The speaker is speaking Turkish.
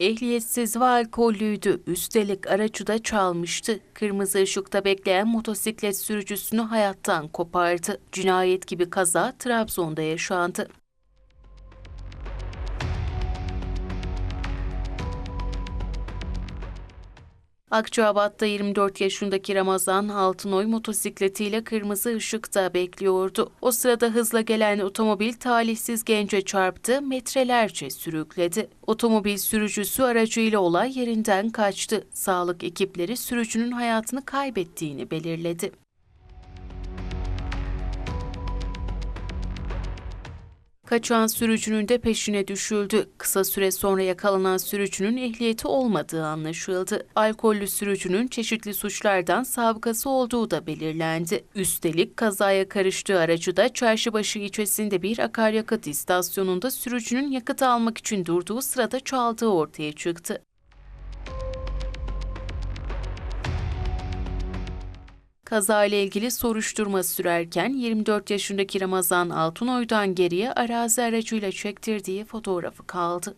Ehliyetsiz ve alkollüydü. Üstelik aracı da çalmıştı. Kırmızı ışıkta bekleyen motosiklet sürücüsünü hayattan kopardı. Cinayet gibi kaza Trabzon'da yaşandı. Akçabat'ta 24 yaşındaki Ramazan Altınoy motosikletiyle kırmızı ışıkta bekliyordu. O sırada hızla gelen otomobil talihsiz gence çarptı, metrelerce sürükledi. Otomobil sürücüsü aracıyla olay yerinden kaçtı. Sağlık ekipleri sürücünün hayatını kaybettiğini belirledi. Kaçan sürücünün de peşine düşüldü. Kısa süre sonra yakalanan sürücünün ehliyeti olmadığı anlaşıldı. Alkollü sürücünün çeşitli suçlardan sabıkası olduğu da belirlendi. Üstelik kazaya karıştığı aracı da Çarşıbaşı ilçesinde bir akaryakıt istasyonunda sürücünün yakıt almak için durduğu sırada çaldığı ortaya çıktı. Kazayla ilgili soruşturma sürerken 24 yaşındaki Ramazan Altunoy'dan geriye arazi aracıyla çektirdiği fotoğrafı kaldı.